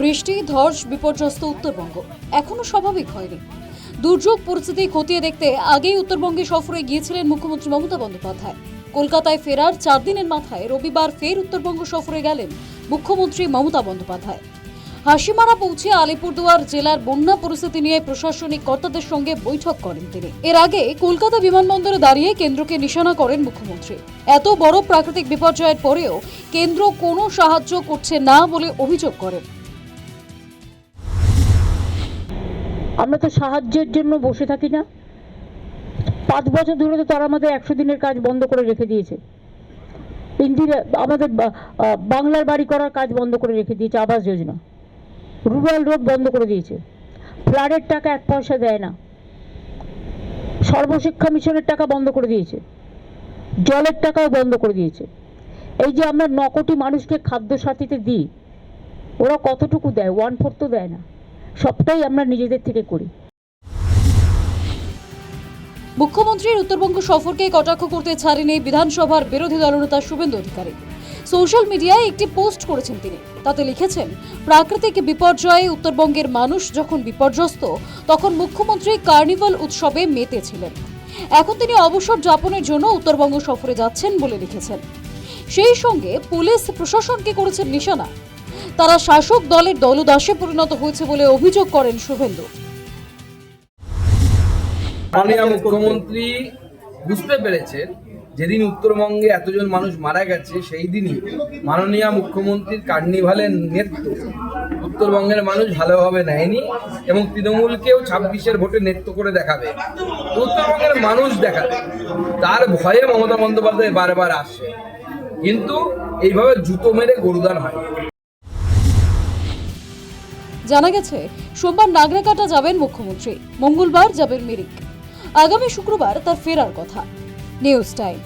বৃষ্টি, ধস, বিপর্যস্ত উত্তরবঙ্গ। এখনও স্বাভাবিক হয়নি। দুর্যোগ পরিস্থিতি খতিয়ে দেখতে আগেই উত্তরবঙ্গে সফরে গিয়েছিলেন মুখ্যমন্ত্রী মমতা বন্দ্যোপাধ্যায়। কলকাতায় ফেরার চার দিনের মাথায় রবিবার ফের উত্তরবঙ্গ সফরে গেলেন মুখ্যমন্ত্রী মমতা বন্দ্যোপাধ্যায়। হাসিমারা পৌঁছে আলিপুরদুয়ার জেলার বন্যা পরিস্থিতি নিয়ে প্রশাসনিক কর্তাদের সঙ্গে বৈঠক করেন তিনি। এর আগে কলকাতা বিমানবন্দরে দাঁড়িয়ে কেন্দ্রকে নিশানা করেন মুখ্যমন্ত্রী। এত বড় প্রাকৃতিক বিপর্যয়ের পরেও কেন্দ্র কোনো সাহায্য করছে না বলে অভিযোগ করেন। আমরা তো সাহায্যের জন্য বসে থাকি না। পাঁচ বছর ধরে তো তারা আমাদের একশো দিনের কাজ বন্ধ করে রেখে দিয়েছে। ইন্দিরা, আমাদের বাংলার বাড়ি করার কাজ বন্ধ করে রেখে দিয়েছে, আবাস যোজনা। রুরাল রোড বন্ধ করে দিয়েছে। ফ্লাডের টাকা এক পয়সা দেয় না। সর্বশিক্ষা মিশনের টাকা বন্ধ করে দিয়েছে। জলের টাকাও বন্ধ করে দিয়েছে। এই যে আমরা ন কোটি মানুষকে খাদ্য সাথীতে দিই, ওরা কতটুকু দেয়? ওয়ান ফোর তো দেয় না। সবটাই আমরা নিজেদের থেকে করি। মুখ্যমন্ত্রীর উত্তরবঙ্গ সফরকে কটাক্ষ করতে ছাড়েনি বিধানসভার বিরোধী দলনেতা শুভেন্দু অধিকারী। সোশ্যাল মিডিয়ায় একটি পোস্ট করেছেন তিনি। তাতে লিখেছেন, প্রাকৃতিক বিপর্যয়ে উত্তরবঙ্গের মানুষ যখন বিপর্যস্ত, তখন মুখ্যমন্ত্রী কার্নিভাল উৎসবে মেতেছিলেন। এখন তিনি অবসর যাপনের জন্য উত্তরবঙ্গ সফরে যাচ্ছেন বলে লিখেছেন। সেই সঙ্গে পুলিশ প্রশাসনকে করেছেন নিশানা। তারা শাসক দলের দলদাসে পরিণত হয়েছে বলে অভিযোগ করেন শুভেন্দু। মুখ্যমন্ত্রী বুঝতে পেরেছেন, যেদিন উত্তরবঙ্গে এতজন মানুষ মারা গেছে, সেই দিনই মাননীয় মুখ্যমন্ত্রীর কার্নিভালের নেতৃত্ব উত্তরবঙ্গের মানুষ ভালোভাবে নেয়নি এবং তৃণমূলকেও ছাব্বিশের ভোটে নেতৃত্ব করে দেখাবে। উত্তরবঙ্গের মানুষ দেখাবে। তার ভয়ে মমতা বন্দ্যোপাধ্যায় বারবার আসে। কিন্তু এইভাবে জুতো মেরে গরুদান হয়। জানা গেছে, সোমবার নাগরাকাটা যাবেন মুখ্যমন্ত্রী। মঙ্গলবার যাবেন মিরিক। আগামী শুক্রবার তার ফেরার কথা। News time.